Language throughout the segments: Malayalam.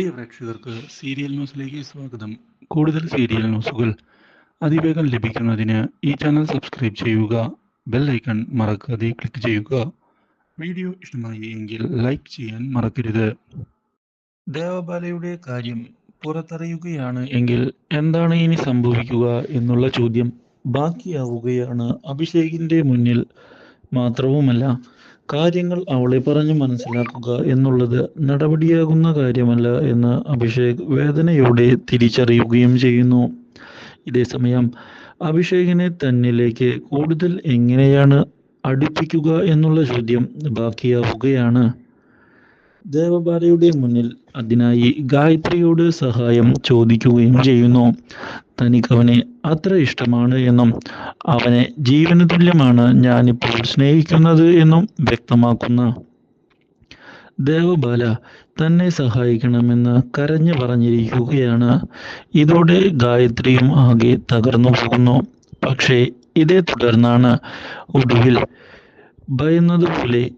പ്രിയ പ്രേക്ഷകർക്ക് സീരിയൽ ന്യൂസിലേക്ക് സ്വാഗതം. കൂടുതൽ സീരിയൽ ന്യൂസുകൾ അതിവേഗം ലഭിക്കുന്നതിന് ഈ ചാനൽ സബ്സ്ക്രൈബ് ചെയ്യുക ബെൽ ഐക്കൺ മറക്കാതെ ക്ലിക്ക് ചെയ്യുക. വീഡിയോ ഇഷ്ടമായി എങ്കിൽ ലൈക്ക് ചെയ്യാൻ മറക്കരുത്. ദേവബാലയുടെ കാര്യം പുറത്തറിയുകയാണ് എങ്കിൽ എന്താണ് ഇനി സംഭവിക്കുക എന്നുള്ള ചോദ്യം ബാക്കിയാവുകയാണ്. അഭിഷേകിന്റെ മുന്നിൽ മാത്രവുമല്ല കാര്യങ്ങൾ അവളെ പറഞ്ഞു മനസ്സിലാക്കുക എന്നുള്ളത് നടപടിയാകുന്ന കാര്യമല്ല എന്ന് അഭിഷേക് വേദനയോടെ തിരിച്ചറിയുകയും ചെയ്യുന്നു. ഇതേസമയം അഭിഷേകിനെ തന്നിലേക്ക് കൂടുതൽ എങ്ങനെയാണ് അടുപ്പിക്കുക എന്നുള്ള ചോദ്യം ബാക്കിയാവുകയാണ്. ദേവബാലയുടെ മുന്നിൽ അതിനായി ഗായത്രിയോട് സഹായം ചോദിക്കുകയും ചെയ്യുന്നു. തനിക്കവനെ അത്ര ഇഷ്ടമാണ് എന്നും അവനെ ജീവന തുല്യമാണ് ഞാനിപ്പോൾ സ്നേഹിക്കുന്നത് എന്നും വ്യക്തമാക്കുന്ന. ദേവബാല തന്നെ സഹായിക്കണമെന്ന് കരഞ്ഞു പറഞ്ഞിരിക്കുകയാണ്. ഇതോടെ ഗായത്രിയും ആകെ തകർന്നു പോകുന്നു. പക്ഷേ ഇതേ തുടർന്നാണ് ഒടുവിൽ ഭയന്നതുപോലെ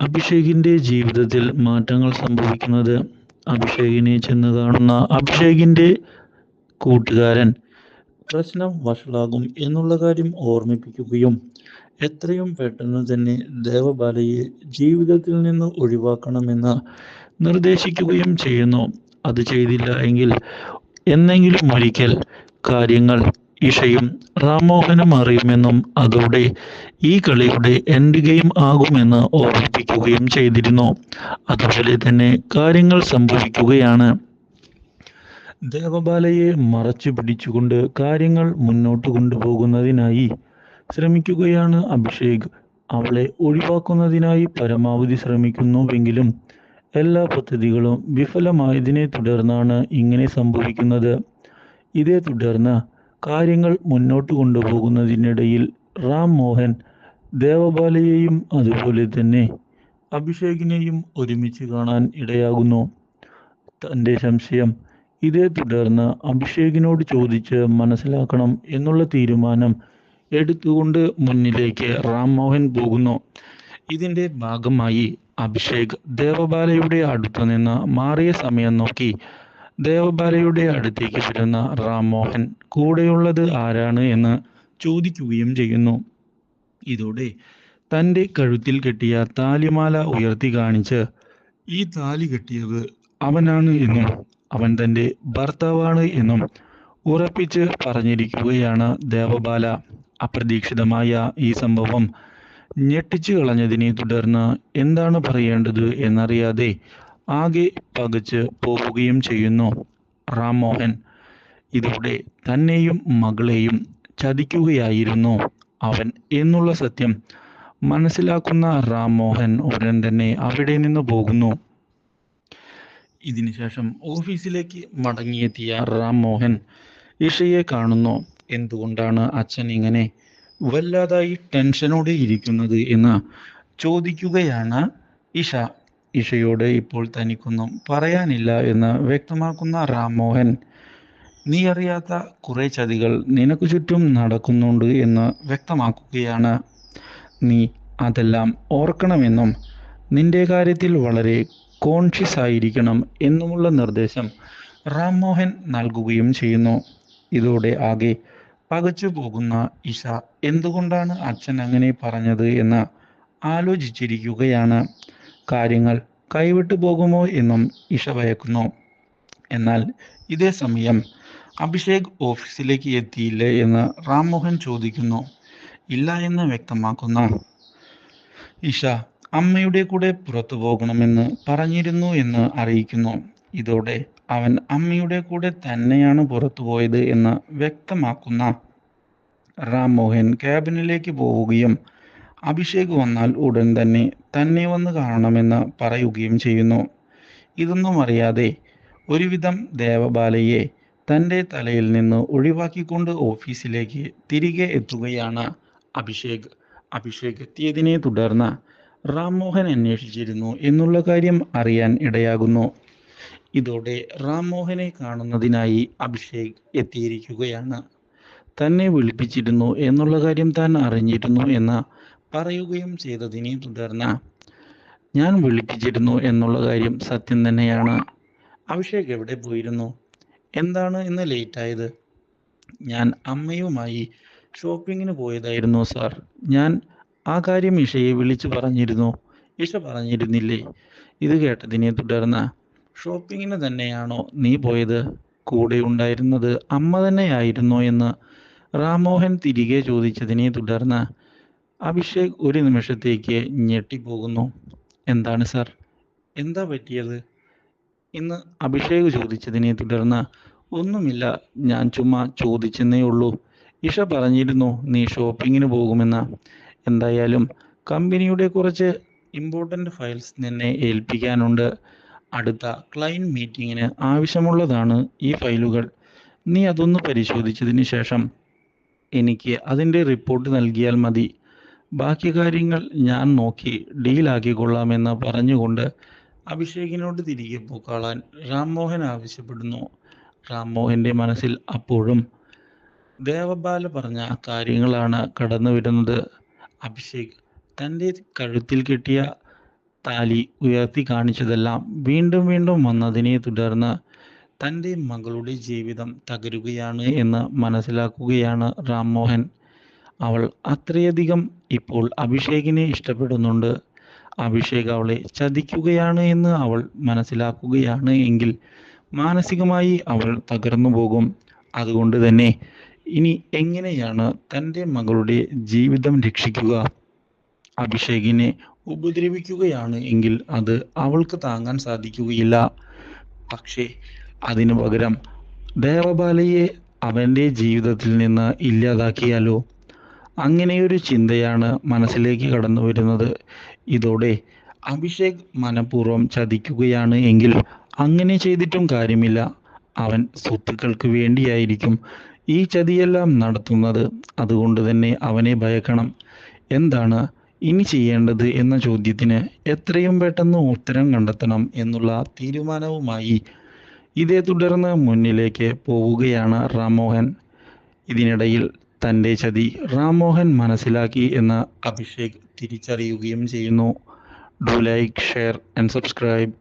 അഭിഷേകിന്റെ ജീവിതത്തിൽ മാറ്റങ്ങൾ സംഭവിക്കുന്നത് അഭിഷേകിനെ ചെന്ന് കാണുന്ന അഭിഷേകിന്റെ കൂട്ടുകാരൻ. പ്രശ്നം വഷളാകും എന്നുള്ള കാര്യം ഓർമ്മിപ്പിക്കുകയും എത്രയും പെട്ടെന്ന് തന്നെ ദേവബാലയെ ജീവിതത്തിൽ നിന്ന് ഒഴിവാക്കണമെന്ന് നിർദ്ദേശിക്കുകയും ചെയ്യുന്നു. അത് ചെയ്തില്ല എങ്കിൽ എന്നെങ്കിലും ഒരിക്കൽ കാര്യങ്ങൾ ഇഷയും റാംമോഹനും അറിയുമെന്നും അതോടെ ഈ കളിയുടെ എൻഡ് ഗെയിം ആകുമെന്ന് ഓർമ്മിപ്പിക്കുകയും ചെയ്തിരുന്നു. അതുപോലെ തന്നെ കാര്യങ്ങൾ സംഭവിക്കുകയാണ്. ദേവബാലയെ മറച്ചു പിടിച്ചുകൊണ്ട് കാര്യങ്ങൾ മുന്നോട്ട് കൊണ്ടുപോകുന്നതിനായി ശ്രമിക്കുകയാണ് അഭിഷേക്. അവളെ ഒഴിവാക്കുന്നതിനായി പരമാവധി ശ്രമിക്കുന്നുവെങ്കിലും എല്ലാ പദ്ധതികളും വിഫലമായതിനെ തുടർന്നാണ് ഇങ്ങനെ സംഭവിക്കുന്നത്. ഇതേ തുടർന്ന് കാര്യങ്ങൾ മുന്നോട്ട് കൊണ്ടുപോകുന്നതിനിടയിൽ റാം മോഹൻ ദേവബാലയെയും അതുപോലെ തന്നെ അഭിഷേകിനെയും ഒരുമിച്ച് കാണാൻ ഇടയാകുന്നു. തന്റെ സംശയം ഇതേ തുടർന്ന് അഭിഷേകിനോട് ചോദിച്ച് മനസ്സിലാക്കണം എന്നുള്ള തീരുമാനം എടുത്തുകൊണ്ട് മുന്നിലേക്ക് റാം മോഹൻ പോകുന്നു. ഇതിന്റെ ഭാഗമായി അഭിഷേക് ദേവബാലയുടെ അടുത്തു നിന്ന് മാറിയ സമയം നോക്കി ദേവബാലയുടെ അടുത്തേക്ക് വരുന്ന റാം മോഹൻ കൂടെയുള്ളത് ആരാണ് എന്ന് ചോദിക്കുകയും ചെയ്യുന്നു. ഇതോടെ തന്റെ കഴുത്തിൽ കെട്ടിയ താലിമാല ഉയർത്തി കാണിച്ച് ഈ താലി കെട്ടിയത് അവനാണ് എന്നും അവൻ തന്റെ ഭർത്താവാണ് എന്നും ഉറപ്പിച്ച് പറഞ്ഞിരിക്കുകയാണ് ദേവബാല. അപ്രതീക്ഷിതമായ ഈ സംഭവം ഞെട്ടിച്ചു കളഞ്ഞതിനെ തുടർന്ന് എന്താണ് പറയേണ്ടത് എന്നറിയാതെ ആകെ പകച്ച് പോവുകയും ചെയ്യുന്നു. റാം മോഹൻ ഇതോടെ തന്നെയും മകളെയും ചതിക്കുകയായിരുന്നു. അവൻ എന്നുള്ള സത്യം മനസ്സിലാക്കുന്ന റാം മോഹൻ ഉടൻ തന്നെ അവിടെ നിന്ന് പോകുന്നു. ഇതിനുശേഷം ഓഫീസിലേക്ക് മടങ്ങിയെത്തിയ റാം മോഹൻ ഇഷയെ കാണുന്നു. എന്തുകൊണ്ടാണ് അച്ഛൻ ഇങ്ങനെ വല്ലാതായി ടെൻഷനോടെ ഇരിക്കുന്നത് എന്ന് ചോദിക്കുകയാണ് ഇഷ ഇഷയോട് ഇപ്പോൾ തനിക്കൊന്നും പറയാനില്ല എന്ന് വ്യക്തമാക്കുന്ന രാംമോഹൻ നീ അറിയാത്ത കുറെ ചതികൾ നിനക്ക് ചുറ്റും നടക്കുന്നുണ്ട് എന്ന് വ്യക്തമാക്കുകയാണ്. നീ അതെല്ലാം ഓർക്കണമെന്നും നിന്റെ കാര്യത്തിൽ വളരെ കോൺഷ്യസ് ആയിരിക്കണം എന്നുമുള്ള നിർദ്ദേശം രാംമോഹൻ നൽകുകയും ചെയ്യുന്നു. ഇതോടെ ആകെ പകച്ചു പോകുന്ന ഇഷ എന്തുകൊണ്ടാണ് അച്ഛൻ അങ്ങനെ പറഞ്ഞത് എന്ന് ആലോചിച്ചിരിക്കുകയാണ്. കാര്യങ്ങൾ കൈവിട്ടു പോകുമോ എന്നും ഇഷ ഭയക്കുന്നു. എന്നാൽ ഇതേ സമയം അഭിഷേക് ഓഫീസിലേക്ക് എത്തിയില്ലേ എന്ന് റാംമോഹൻ ചോദിക്കുന്നു. ഇല്ല എന്ന് വ്യക്തമാക്കുന്നു. ഇഷ അമ്മയുടെ കൂടെ പുറത്തു പോകണമെന്ന് പറഞ്ഞിരുന്നു എന്ന് അറിയിക്കുന്നു. ഇതോടെ അവൻ അമ്മയുടെ കൂടെ തന്നെയാണ് പുറത്തു പോയത് എന്ന് വ്യക്തമാക്കുന്ന റാംമോഹൻ ക്യാബിനിലേക്ക് പോവുകയും അഭിഷേക് വന്നാൽ ഉടൻ തന്നെ തന്നെ വന്ന് കാണണമെന്ന് പറയുകയും ചെയ്യുന്നു. ഇതൊന്നും അറിയാതെ ഒരുവിധം ദേവബാലയെ തന്റെ തലയിൽ നിന്ന് ഒഴിവാക്കിക്കൊണ്ട് ഓഫീസിലേക്ക് തിരികെ എത്തുകയാണ് അഭിഷേക്. അഭിഷേക് എത്തിയതിനെ തുടർന്ന് റാം മോഹൻ അന്വേഷിച്ചിരുന്നു എന്നുള്ള കാര്യം അറിയാൻ ഇടയാകുന്നു. ഇതോടെ റാം മോഹനെ കാണുന്നതിനായി അഭിഷേക് എത്തിയിരിക്കുകയാണ്. തന്നെ വിളിപ്പിച്ചിരുന്നു എന്നുള്ള കാര്യം താൻ അറിഞ്ഞിരുന്നു എന്ന് പറയുകയും ചെയ്തതിനെ തുടർന്ന് ഞാൻ വിളിപ്പിച്ചിരുന്നു എന്നുള്ള കാര്യം സത്യം തന്നെയാണ്. അഭിഷേക് എവിടെ പോയിരുന്നു? എന്താണ് ഇന്ന് ലേറ്റായത് ഞാൻ അമ്മയുമായി ഷോപ്പിങ്ങിന് പോയതായിരുന്നു സാർ ഞാൻ ആ കാര്യം ഇഷയെ വിളിച്ചു പറഞ്ഞിരുന്നു. ഇഷ പറഞ്ഞിരുന്നില്ലേ? ഇത് കേട്ടതിനെ തുടർന്ന് ഷോപ്പിങ്ങിന് തന്നെയാണോ നീ പോയത്? കൂടെ ഉണ്ടായിരുന്നത് അമ്മ തന്നെയായിരുന്നോ? എന്ന് റാമോഹൻ തിരികെ ചോദിച്ചതിനെ തുടർന്ന് അഭിഷേക് ഒരു നിമിഷത്തേക്ക് ഞെട്ടിപ്പോകുന്നു. എന്താണ് സാർ? എന്താ പറ്റിയത്? ഇന്ന് അഭിഷേക് ചോദിച്ചതിനെ തുടർന്ന് ഒന്നുമില്ല ഞാൻ ചുമ്മാ ചോദിച്ചെന്നേ ഉള്ളൂ. ഇഷ പറഞ്ഞിരുന്നു നീ ഷോപ്പിങ്ങിന് പോകുമെന്ന്. എന്തായാലും കമ്പനിയുടെ കുറച്ച് ഇമ്പോർട്ടന്റ് ഫയൽസ് നിന്നെ ഏൽപ്പിക്കാനുണ്ട്. അടുത്ത ക്ലയന്റ് മീറ്റിങ്ങിന് ആവശ്യമുള്ളതാണ് ഈ ഫയലുകൾ. നീ അതൊന്ന് പരിശോധിച്ചതിന് ശേഷം എനിക്ക് അതിന്റെ റിപ്പോർട്ട് നൽകിയാൽ മതി. ബാക്കി കാര്യങ്ങൾ ഞാൻ നോക്കി ഡീലാക്കിക്കൊള്ളാമെന്ന് പറഞ്ഞുകൊണ്ട് അഭിഷേകിനോട് തിരികെ പോക്കാളാൻ രാംമോഹൻ ആവശ്യപ്പെടുന്നു. രാംമോഹന്റെ മനസ്സിൽ അപ്പോഴും ദേവബാല പറഞ്ഞ കാര്യങ്ങളാണ് കടന്നു വരുന്നത്. അഭിഷേക് തന്റെ കഴുത്തിൽ കിട്ടിയ താലി ഉയർത്തി കാണിച്ചതെല്ലാം വീണ്ടും വീണ്ടും വന്നതിനെ തുടർന്ന് തന്റെ മകളുടെ ജീവിതം തകരുകയാണ് എന്ന് മനസ്സിലാക്കുകയാണ് റാംമോഹൻ അവൾ അത്രയധികം ഇപ്പോൾ അഭിഷേകിനെ ഇഷ്ടപ്പെടുന്നുണ്ട്. അഭിഷേക് അവളെ ചതിക്കുകയാണ് എന്ന് അവൾ മനസ്സിലാക്കുകയാണ് എങ്കിൽ മാനസികമായി അവൾ തകർന്നു പോകും. അതുകൊണ്ട് തന്നെ ഇനി എങ്ങനെയാണ് തന്റെ മകളുടെ ജീവിതം രക്ഷിക്കുക? അഭിഷേകിനെ ഉപദ്രവിക്കുകയാണ് എങ്കിൽ അത് അവൾക്ക് താങ്ങാൻ സാധിക്കുകയില്ല. പക്ഷേ അതിനു പകരം ദേവബാലയെ അവന്റെ ജീവിതത്തിൽ നിന്ന് ഇല്ലാതാക്കിയാലോ? അങ്ങനെയൊരു ചിന്തയാണ് മനസ്സിലേക്ക് കടന്നു വരുന്നത്. ഇതോടെ അഭിഷേക് മനഃപൂർവം ചതിക്കുകയാണ് എങ്കിൽ അങ്ങനെ ചെയ്തിട്ടും കാര്യമില്ല. അവൻ സ്വത്തുക്കൾക്ക് വേണ്ടിയായിരിക്കും ഈ ചതിയെല്ലാം നടത്തുന്നത്. അതുകൊണ്ട് തന്നെ അവനെ ഭയക്കണം. എന്താണ് ഇനി ചെയ്യേണ്ടത് എന്ന ചോദ്യത്തിന് എത്രയും പെട്ടെന്ന് ഉത്തരം കണ്ടെത്തണം എന്നുള്ള തീരുമാനവുമായി ഇതേ തുടർന്ന് മുന്നിലേക്ക് പോവുകയാണ് റാംമോഹൻ ഇതിനിടയിൽ തന്റെ ചതി റാംമോഹൻ മനസ്സിലാക്കി എന്ന് അഭിഷേക് തിരിച്ചറിയുകയും ചെയ്യുന്നു. Do like share and subscribe